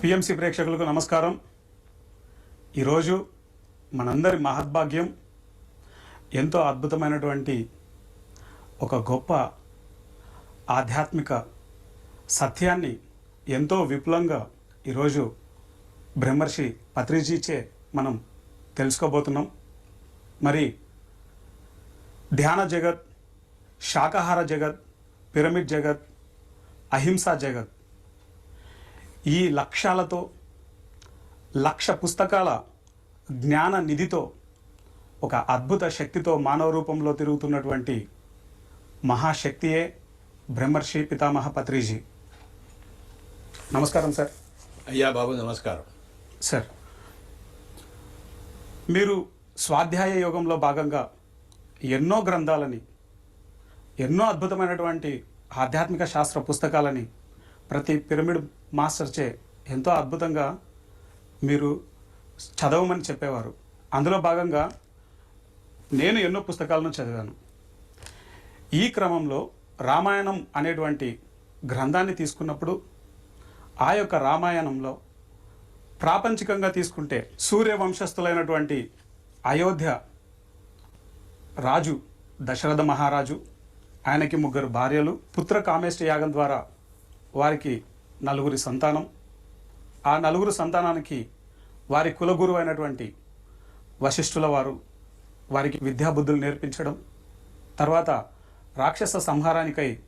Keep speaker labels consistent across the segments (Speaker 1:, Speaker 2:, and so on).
Speaker 1: PMC ప్రేక్షకులకు నమస్కారం. ఈరోజు మనందరి మహద్భాగ్యం ఎంతో అద్భుతమైనటువంటి ఒక గొప్ప ఆధ్యాత్మిక సత్యాన్ని ఎంతో విపులంగా ఈరోజు బ్రహ్మర్షి పత్రిజీచే మనం తెలుసుకోబోతున్నాం. మరి ధ్యాన జగత్ శాకాహార జగత్ పిరమిడ్ జగత్ అహింసా జగత్ ఈ లక్ష్యాలతో లక్ష పుస్తకాల జ్ఞాన నిధితో ఒక అద్భుత శక్తితో మానవ రూపంలో తిరుగుతున్నటువంటి మహాశక్తియే బ్రహ్మర్షి పితామహ పత్రిజీ. నమస్కారం సార్.
Speaker 2: అయ్యా బాబు నమస్కారం.
Speaker 1: సార్ మీరు స్వాధ్యాయ యోగంలో భాగంగా ఎన్నో గ్రంథాలని ఎన్నో అద్భుతమైనటువంటి ఆధ్యాత్మిక శాస్త్ర పుస్తకాలని ప్రతి పిరమిడ్ మాస్టర్ చే ఎంతో అద్భుతంగా మీరు చదవమని చెప్పేవారు. అందులో భాగంగా నేను ఎన్నో పుస్తకాలను చదివాను. ఈ క్రమంలో రామాయణం అనేటువంటి గ్రంథాన్ని తీసుకున్నప్పుడు ఆ యొక్క రామాయణంలో ప్రాపంచికంగా తీసుకుంటే సూర్య వంశస్థులైనటువంటి అయోధ్య రాజు దశరథ మహారాజు ఆయనకి ముగ్గురు భార్యలు పుత్ర కామేష్ట యాగం ద్వారా వారికి నలుగురి సంతానం. ఆ నలుగురు సంతానానికి వారి కులగురువు అయినటువంటి వశిష్ఠుల వారు వారికి విద్యాబుద్ధులు నేర్పించడం తర్వాత రాక్షస సంహారానికై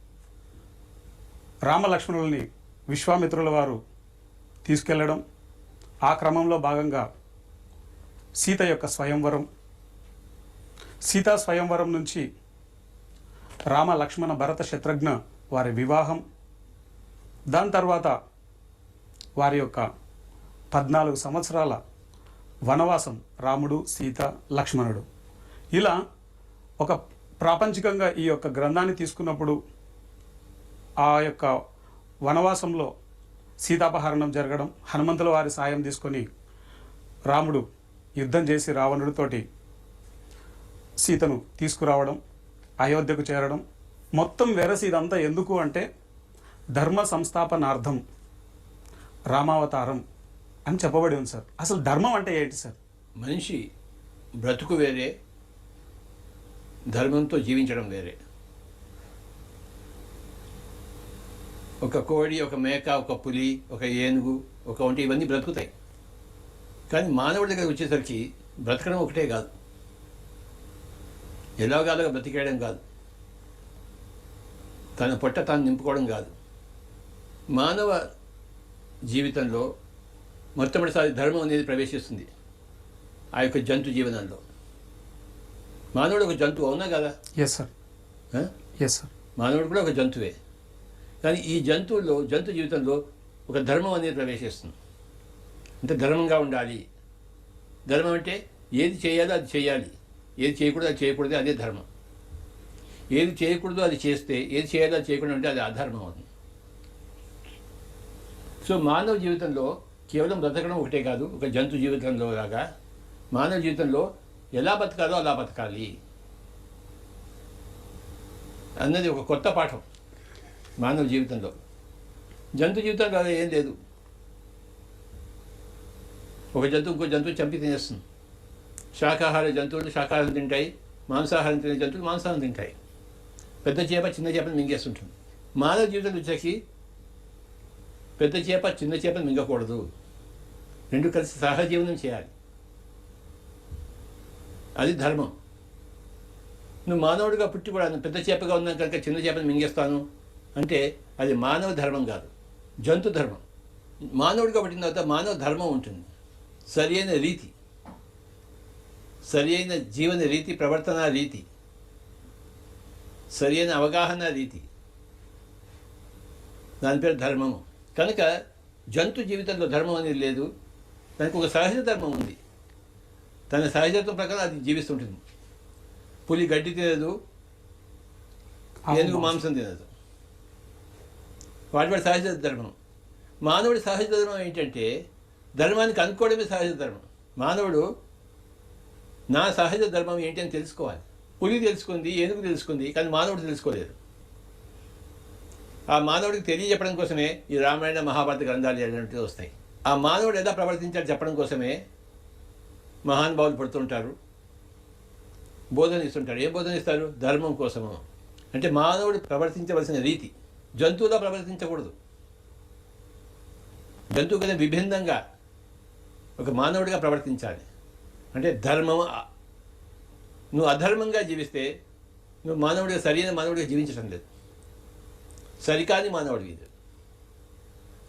Speaker 1: రామలక్ష్మణుల్ని విశ్వామిత్రుల వారు తీసుకెళ్ళడం. ఆ క్రమంలో భాగంగా సీత యొక్క స్వయంవరం. సీతా స్వయంవరం నుంచి రామ లక్ష్మణ భరత శత్రుఘ్న వారి వివాహం. దాని తర్వాత వారి యొక్క పద్నాలుగు సంవత్సరాల వనవాసం రాముడు సీత లక్ష్మణుడు. ఇలా ఒక ప్రాపంచికంగా ఈ యొక్క గ్రంథాన్ని తీసుకున్నప్పుడు ఆ యొక్క వనవాసంలో సీతాపహరణం జరగడం హనుమంతుల వారి సాయం తీసుకొని రాముడు యుద్ధం చేసి రావణుడితోటి సీతను తీసుకురావడం అయోధ్యకు చేరడం. మొత్తం వెరసి ఇదంతా ఎందుకు అంటే ధర్మ సంస్థాపనార్థం రామావతారం అని చెప్పబడి ఉంది సార్. అసలు ధర్మం అంటే ఏంటి సార్?
Speaker 2: మనిషి బ్రతుకు వేరే ధర్మంతో జీవించడం వేరే. ఒక కోడి ఒక మేక ఒక పులి ఒక ఏనుగు ఒక వంటి ఇవన్నీ బ్రతుకుతాయి. కానీ మానవుడి దగ్గర వచ్చేసరికి బ్రతకడం ఒకటే కాదు. ఎలాగాలుగా బ్రతికేయడం కాదు. తన పొట్ట తాను నింపుకోవడం కాదు. మానవ జీవితంలో మొట్టమొదటిసారి ధర్మం అనేది ప్రవేశిస్తుంది ఆ యొక్క జంతు జీవనంలో. మానవుడు ఒక జంతువు అవునా కదా?
Speaker 1: Yes sir? ఎస్ సార్
Speaker 2: మానవుడు కూడా ఒక జంతువే. కానీ ఈ జంతువుల్లో జంతు జీవితంలో ఒక ధర్మం అనేది ప్రవేశిస్తుంది. అంటే ధర్మంగా ఉండాలి. ధర్మం అంటే ఏది చేయాలో అది చేయాలి. ఏది చేయకూడదు అది చేయకూడదు అదే ధర్మం. ఏది చేయకూడదు అది చేస్తే ఏది చేయాలో అది చేయకుండా ఉంటే అది అధర్మం అవుతుంది. సో మానవ జీవితంలో కేవలం బ్రతకడం ఒకటే కాదు ఒక జంతు జీవితంలో లాగా మానవ జీవితంలో ఎలా బతకాలో అలా బతకాలి. అన్నది ఒక కొత్త పాఠం మానవ జీవితంలో. జంతు జీవితంలో అలా ఏం లేదు. ఒక జంతువు ఇంకో జంతువు చంపి తినేస్తుంది. శాకాహార జంతువులు శాకాహారం తింటాయి మాంసాహారం తినే జంతువులు మాంసాహారం తింటాయి. పెద్ద చేప చిన్న చేపను మింగేస్తుంటుంది. మానవ జీవితంలో వచ్చేసి పెద్ద చేప చిన్న చేపను మింగకూడదు. రెండు కలిసి సహజీవనం చేయాలి. అది ధర్మం. నువ్వు మానవుడిగా పుట్టి కూడా పెద్ద చేపగా ఉన్నాను కనుక చిన్న చేపను మింగేస్తాను అంటే అది మానవ ధర్మం కాదు. జంతు ధర్మం. మానవుడిగా పుట్టిన తర్వాత మానవ ధర్మం ఉంటుంది. సరి అయిన రీతి. సరి అయిన జీవన రీతి ప్రవర్తన రీతి. సరి అయిన అవగాహన రీతి. దాని పేరు ధర్మము. కనుక జంతు జీవితంలో ధర్మం అనేది లేదు. దానికి ఒక సహజ ధర్మం ఉంది. తన సహజత్వం ప్రకారం అది జీవిస్తుంటుంది. పులి గడ్డి తినదు. ఏనుగు మాంసం. తినదు. వాటి వాడి సహజ ధర్మం. మానవుడి సహజ ధర్మం ఏంటంటే ధర్మానికి అనుకోవడమే సహజ ధర్మం. మానవుడు నా సహజ ధర్మం ఏంటి అని తెలుసుకోవాలి. పులి తెలుసుకుంది ఏనుగు తెలుసుకుంది కానీ మానవుడు తెలుసుకోలేదు. ఆ మానవుడికి తెలియజెప్పడం కోసమే ఈ రామాయణ మహాభారత గ్రంథాలు అనేటువంటివి వస్తాయి. ఆ మానవుడు ఎలా ప్రవర్తించాలి చెప్పడం కోసమే మహానుభావులు పడుతుంటారు. బోధన ఇస్తుంటారు. ఏం బోధన ఇస్తారు? ధర్మం కోసము. అంటే మానవుడు ప్రవర్తించవలసిన రీతి. జంతువులా ప్రవర్తించకూడదు. జంతువు కదా విభిన్నంగా ఒక మానవుడిగా ప్రవర్తించాలి. అంటే ధర్మం నువ్వు అధర్మంగా జీవిస్తే నువ్వు మానవుడిగా సరైన మానవుడిగా జీవించడం లేదు. సరికాని మానవుడివి.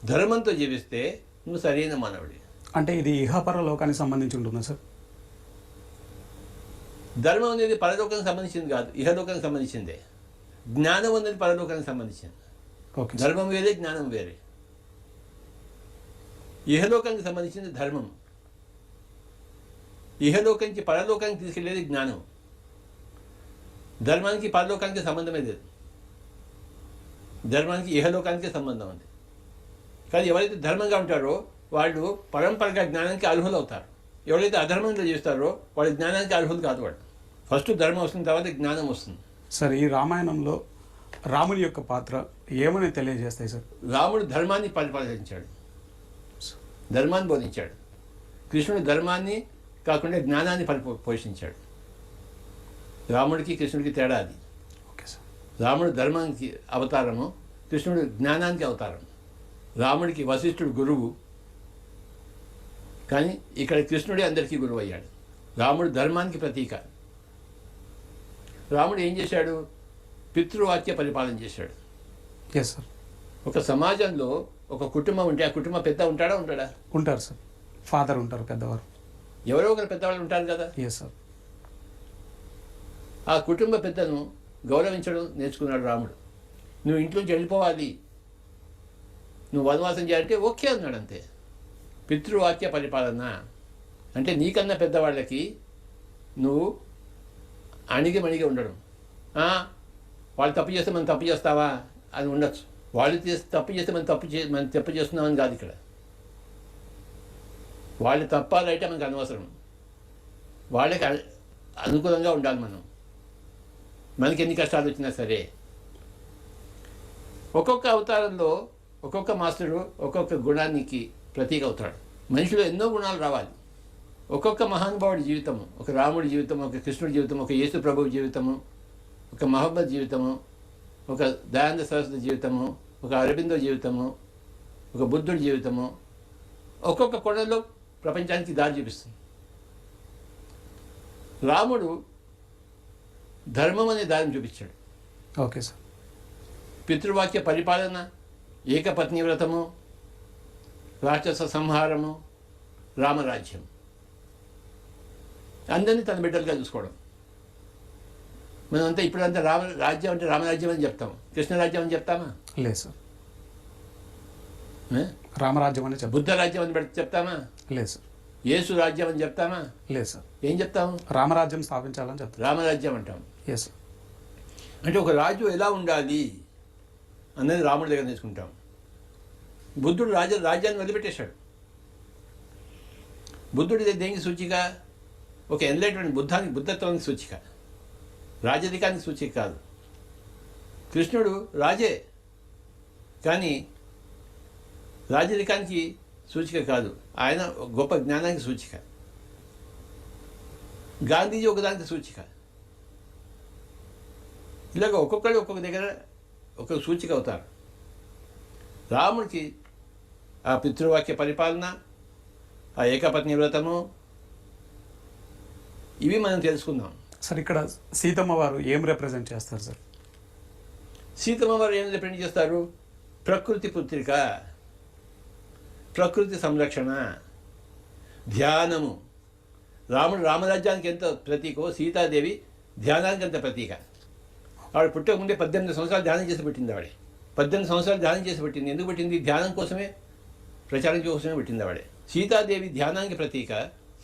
Speaker 2: ధర్మంతో జీవిస్తే నువ్వు సరైన మానవుడి
Speaker 1: అంటే ఇది ఇహపర లోకానికి సంబంధించి ఉంటుందా సార్?
Speaker 2: ధర్మం అనేది పరలోకానికి సంబంధించింది కాదు ఇహలోకానికి సంబంధించిందే. జ్ఞానం అనేది పరలోకానికి సంబంధించింది.
Speaker 1: ఓకే.
Speaker 2: ధర్మం వేరే జ్ఞానం వేరే. ఇహలోకానికి సంబంధించింది ధర్మం. ఇహలోకం నుంచి పరలోకానికి తీసుకెళ్ళేది జ్ఞానం. ధర్మానికి పరలోకానికి సంబంధమే లేదు. ధర్మానికి ఇహలోకానికే సంబంధం ఉంది కానీ ఎవరైతే ధర్మంగా ఉంటారో వాళ్ళు పరంపరగా జ్ఞానానికి అర్హులు అవుతారు. ఎవరైతే అధర్మంగా చేస్తారో వాళ్ళ జ్ఞానానికి అర్హులు కాదు వాళ్ళు. ఫస్ట్ ధర్మం వస్తుంది తర్వాత జ్ఞానం వస్తుంది.
Speaker 1: సార్ ఈ రామాయణంలో రాముని యొక్క పాత్ర ఏమని తెలియజేస్తాయి సార్?
Speaker 2: రాముడు ధర్మాన్ని పరిపాలించాడు. ధర్మాన్ని బోధించాడు. కృష్ణుడు ధర్మాన్ని కాకుండా జ్ఞానాన్ని పరిపో పోషించాడు. రాముడికి కృష్ణుడికి తేడా అది. రాముడు ధర్మానికి అవతారము కృష్ణుడు జ్ఞానానికి అవతారం రాముడికి వశిష్ఠుడు గురువు. కానీ ఇక్కడ కృష్ణుడే అందరికీ గురువు అయ్యాడు రాముడు ధర్మానికి ప్రతీక. రాముడు ఏం చేశాడు? పితృవాక్య పరిపాలన చేశాడు.
Speaker 1: ఎస్ సార్
Speaker 2: ఒక సమాజంలో ఒక కుటుంబం ఉంటే ఆ కుటుంబం పెద్ద ఉంటాడా ఉంటాడా
Speaker 1: ఉంటారు సార్ ఫాదర్ ఉంటారు పెద్దవారు.
Speaker 2: ఎవరో ఒకరు పెద్దవాళ్ళు ఉంటారు కదా?
Speaker 1: ఎస్ సార్
Speaker 2: ఆ కుటుంబ పెద్దను గౌరవించడం నేర్చుకున్నాడు రాముడు. నువ్వు ఇంట్లోంచి వెళ్ళిపోవాలి నువ్వు వనవాసం చేయాలంటే ఓకే అన్నాడు అంతే. పితృవాక్య పరిపాలన అంటే నీకన్నా పెద్దవాళ్ళకి నువ్వు అణిగి మణిగి ఉండడం. వాళ్ళు తప్పు చేస్తే మనం తప్పు చేస్తావా? అని ఉండొచ్చు. వాళ్ళు చేస్తే తప్పు చేస్తే మనం తప్పు చే మనం తప్పు చేస్తున్నామని కాదు ఇక్కడ. వాళ్ళు తప్పాలంటే మనకు అనవసరం. వాళ్ళకి అనుకూలంగా ఉండాలి మనం. మనకి ఎన్ని కష్టాలు వచ్చినా సరే. ఒక్కొక్క అవతారంలో ఒక్కొక్క మాస్టరు ఒక్కొక్క గుణానికి ప్రతీక అవుతాడు. మనిషిలో ఎన్నో గుణాలు రావాలి. ఒక్కొక్క మహానుభావుడి జీవితము ఒక రాముడి జీవితం ఒక కృష్ణుడి జీవితం ఒక యేసు ప్రభువు జీవితము ఒక మహమ్మద్ జీవితము ఒక దయానంద సరస్వతి జీవితము ఒక అరబిందో జీవితము ఒక బుద్ధుడి జీవితము ఒక్కొక్క కొండలో ప్రపంచానికి దారి చూపిస్తుంది. రాముడు ధర్మం అనే దారిని చూపించాడు.
Speaker 1: Okay sir.
Speaker 2: పితృవాక్య పరిపాలన ఏకపత్ని వ్రతము రాక్షస సంహారము రామరాజ్యం. అందరినీ తన బిడ్డలుగా చూసుకోవడం. మనమంతా ఇప్పుడంతా రామ రాజ్యం అంటే రామరాజ్యం అని చెప్తాం. కృష్ణరాజ్యం అని చెప్తామా?
Speaker 1: లేదు సార్? రామరాజ్యం అని
Speaker 2: బుద్ధ రాజ్యం అని పెడితే చెప్తామా?
Speaker 1: లేదు సార్.
Speaker 2: యేసు రాజ్యం అని చెప్తామా?
Speaker 1: లేదు సార్.
Speaker 2: ఏం చెప్తాము
Speaker 1: రామరాజ్యం స్థాపించాలని చెప్తారు
Speaker 2: రామరాజ్యం అంటాం.
Speaker 1: ఎస్
Speaker 2: అంటే ఒక రాజు ఎలా ఉండాలి అన్నది రాముడి దగ్గర నేర్చుకుంటాం. బుద్ధుడు రాజ రాజ్యాన్ని వదిలిపెట్టేశాడు. బుద్ధుడి దేనికి సూచిక? ఒక ఎన్లైట్మెంట్ బుద్ధానికి బుద్ధత్వానికి సూచిక. రాజరికానికి సూచిక కాదు. కృష్ణుడు రాజే. కానీ రాజరికానికి సూచిక కాదు. ఆయన గొప్ప జ్ఞానానికి సూచిక. గాంధీజీ ఒకదానికి సూచిక. ఇలాగ ఒక్కొక్కరు ఒక్కొక్క దగ్గర ఒక్కొక్క సూచిక అవుతారు. రాముడికి ఆ పితృవాక్య పరిపాలన ఆ ఏకపత్ని వ్రతము ఇవి మనం తెలుసుకుందాం.
Speaker 1: సార్ ఇక్కడ సీతమ్మ వారు ఏం రిప్రజెంట్ చేస్తారు సార్?
Speaker 2: సీతమ్మ వారు ఏం రిప్రజెంట్ చేస్తారు? ప్రకృతి పుత్రిక ప్రకృతి సంరక్షణ ధ్యానము. రాముడు రామరాజ్యానికి ఎంత ప్రతీకో సీతాదేవి ధ్యానానికి ఎంత ప్రతీక. ఆవిడ పుట్టక ముందే పద్దెనిమిది సంవత్సరాలు ధ్యానం చేసి పెట్టింది ఆవిడ. పద్దెనిమిది సంవత్సరాలు ధ్యానం చేసి పెట్టింది. ఎందుకు పెట్టింది? ధ్యానం కోసమే ప్రచారం కోసమే పెట్టింది ఆవిడ. సీతాదేవి ధ్యానానికి ప్రతీక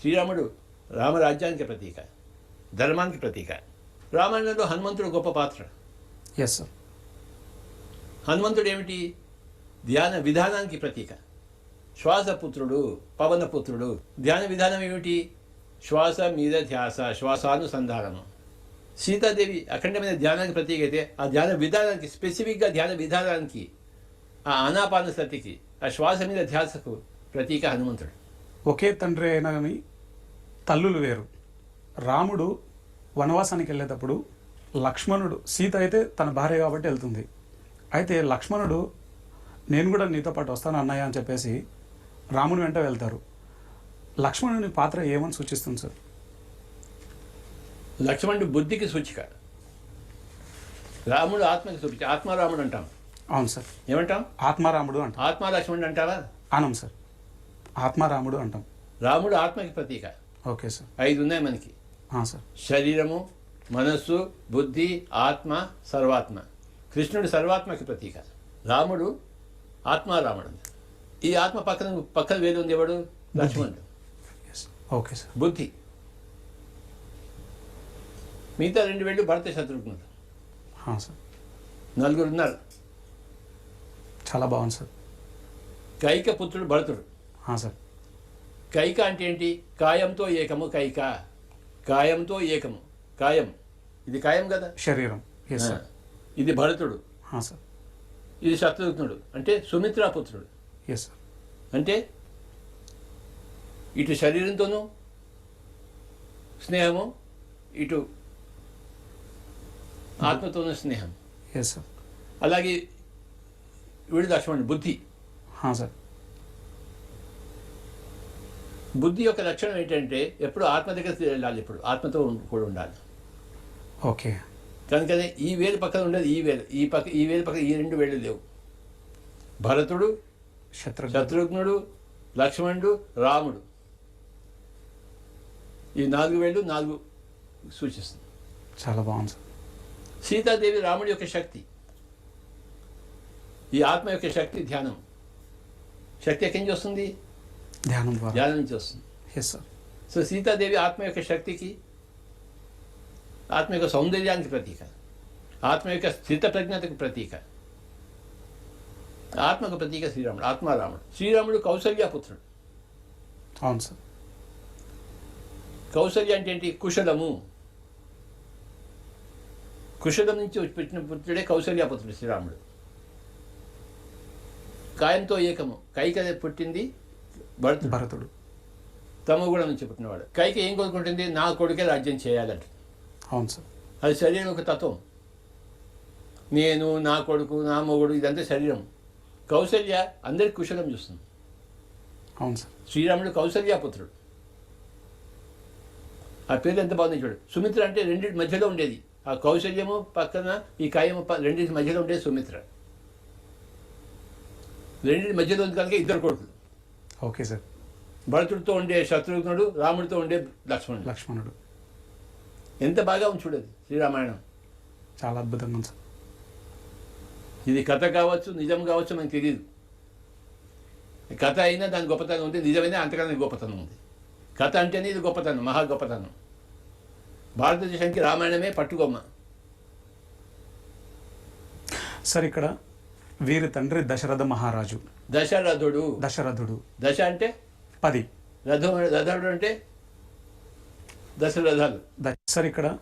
Speaker 2: శ్రీరాముడు రామరాజ్యానికి ప్రతీక ధర్మానికి ప్రతీక. రామాయణంలో హనుమంతుడు గొప్ప పాత్ర.
Speaker 1: ఎస్ సార్
Speaker 2: హనుమంతుడు ఏమిటి ధ్యాన విధానానికి ప్రతీక. శ్వాసపుత్రుడు పవనపుత్రుడు ధ్యాన విధానం ఏమిటి? శ్వాస మీద ధ్యాస శ్వాసానుసంధానము. సీతాదేవి అఖండమైన ధ్యానానికి ప్రతీక అయితే ఆ ధ్యాన విధానానికి స్పెసిఫిక్గా ధ్యాన విధానానికి ఆ ఆనాపాన సతికి ఆ శ్వాస మీద ధ్యాసకు ప్రతీక హనుమంతుడు.
Speaker 1: ఒకే తండ్రి అయినా కానీ తల్లులు వేరు. రాముడు వనవాసానికి వెళ్ళేటప్పుడు లక్ష్మణుడు సీత అయితే తన భార్య కాబట్టి వెళ్తుంది. అయితే లక్ష్మణుడు నేను కూడా నీతో పాటు వస్తాను అన్నయ్య అని చెప్పేసి రాముని వెంట వెళ్తారు. లక్ష్మణుని పాత్ర ఏమని సూచిస్తుంది సార్?
Speaker 2: లక్ష్మణుడు బుద్ధికి సూచిక రాముడు ఆత్మకి సూచిక ఆత్మారాముడు అంటాం.
Speaker 1: అవును సార్.
Speaker 2: ఏమంటాం?
Speaker 1: ఆత్మారాముడు అంటాం.
Speaker 2: ఆత్మ లక్ష్మణుడు అంటావా?
Speaker 1: అనం సార్. ఆత్మారాముడు అంటాం.
Speaker 2: రాముడు ఆత్మకి ప్రతీక.
Speaker 1: Okay sir.
Speaker 2: ఐదు ఉన్నాయి మనకి.
Speaker 1: సార్.
Speaker 2: శరీరము మనస్సు బుద్ధి ఆత్మ సర్వాత్మ. కృష్ణుడు సర్వాత్మకి ప్రతీక. రాముడు ఆత్మారాముడు. ఈ ఆత్మ పక్కన పక్కన వేలు ఉంది ఎవడు? లక్ష్మణుడు.
Speaker 1: Okay sir.
Speaker 2: బుద్ధి. మిగతా రెండు వేళ్ళు భరత శత్రుఘ్నుడు.
Speaker 1: సార్.
Speaker 2: నలుగురు ఉన్నారు
Speaker 1: చాలా బాగుంది సార్.
Speaker 2: కైక పుత్రుడు భరతుడు.
Speaker 1: సార్.
Speaker 2: కైక అంటే ఏంటి? కాయంతో ఏకము కైక. కాయంతో ఏకము కాయం. ఇది కాయం కదా?
Speaker 1: శరీరం.
Speaker 2: ఇది భరతుడు.
Speaker 1: సార్.
Speaker 2: ఇది శత్రుఘ్నుడు. అంటే సుమిత్రా పుత్రుడు.
Speaker 1: ఎస్ సార్
Speaker 2: అంటే ఇటు శరీరంతోనూ స్నేహము ఇటు ఆత్మతోనూ స్నేహం
Speaker 1: ఎస్ సార్
Speaker 2: అలాగే వీడు లక్ష్మణుడు బుద్ధి
Speaker 1: సార్
Speaker 2: బుద్ధి యొక్క లక్షణం ఏంటంటే ఎప్పుడు ఆత్మ దగ్గర వెళ్ళాలి ఇప్పుడు ఆత్మతో కూడా ఉండాలి.
Speaker 1: ఓకే
Speaker 2: కనుకనే ఈ వేలు పక్కన ఉండేది ఈ వేలు ఈ పక్క ఈ వేలు పక్కన ఈ రెండు వేలు లేవు. భరతుడు
Speaker 1: శత్రు
Speaker 2: శత్రుఘ్నుడు లక్ష్మణుడు రాముడు. ఈ నాలుగు వేళ్ళు నాలుగు సూచిస్తుంది.
Speaker 1: చాలా బాగుంది సార్
Speaker 2: సీతాదేవి రాముడి యొక్క శక్తి ఈ ఆత్మ యొక్క శక్తి ధ్యానం శక్తి ఎక్కడి నుంచి వస్తుంది
Speaker 1: ధ్యానం ద్వారా
Speaker 2: ధ్యానం నుంచి వస్తుంది
Speaker 1: ఎస్ సార్
Speaker 2: సో సీతాదేవి ఆత్మ యొక్క శక్తికి ఆత్మ యొక్క సౌందర్యానికి ప్రతీక ఆత్మ యొక్క స్థిత ప్రజ్ఞతకు ప్రతీక ఆత్మకు ప్రతీక శ్రీరాముడు ఆత్మారాముడు శ్రీరాముడు కౌసల్యపుత్రుడు
Speaker 1: అవును సార్
Speaker 2: కౌసల్య అంటే ఏంటి కుశలము కుశలం నుంచి పెట్టిన పుత్రుడే కౌసల్యపుత్రుడు శ్రీరాముడు. కాయంతో ఏకము. కైక పుట్టింది భరతుడు.
Speaker 1: భరతుడు.
Speaker 2: తమగుణం నుంచి పుట్టినవాడు. కైక ఏం కోరుకుంటుంది? నా కొడుకే రాజ్యం చేయాలంట
Speaker 1: అవును సార్.
Speaker 2: అది శరీరం ఒక తత్వం. నేను నా కొడుకు నా మొగుడు ఇదంతా శరీరం. కౌసల్య అందరికి కుశలం చూస్తుంది.
Speaker 1: అవును సార్.
Speaker 2: శ్రీరాముడు కౌసల్యాపుత్రుడు. ఆ పేరు ఎంత బాగుంది చూడు. సుమిత్ర అంటే రెండింటి మధ్యలో ఉండేది. ఆ కౌశల్యము పక్కన ఈ కాయము రెండింటి మధ్యలో ఉండేది సుమిత్ర. రెండింటి మధ్యలో ఉంది కనుక ఇద్దరు కొడుకులు.
Speaker 1: Okay sir.
Speaker 2: భరతుడితో ఉండే శత్రుఘ్నుడు రాముడితో ఉండే లక్ష్మణుడు.
Speaker 1: లక్ష్మణుడు.
Speaker 2: ఎంత బాగా ఉంది చూడదు శ్రీరామాయణం?
Speaker 1: చాలా అద్భుతంగా ఉంది సార్.
Speaker 2: ఇది కథ కావచ్చు నిజం కావచ్చు మనకు తెలియదు కథ అయినా దాని గొప్పతనం ఉంది నిజమైనా అంతకన్నా గొప్పతనం ఉంది. కథ అంటేనే ఇది గొప్పతనం మహా గొప్పతనం. భారతదేశానికి రామాయణమే పట్టుకొమ్మ.
Speaker 1: సార్ ఇక్కడ వీరి తండ్రి దశరథ మహారాజు.
Speaker 2: దశరథుడు.
Speaker 1: దశరథుడు.
Speaker 2: దశ అంటే?
Speaker 1: పది.
Speaker 2: రథం రథుడు అంటే? దశరథాలు
Speaker 1: సార్ ఇక్కడ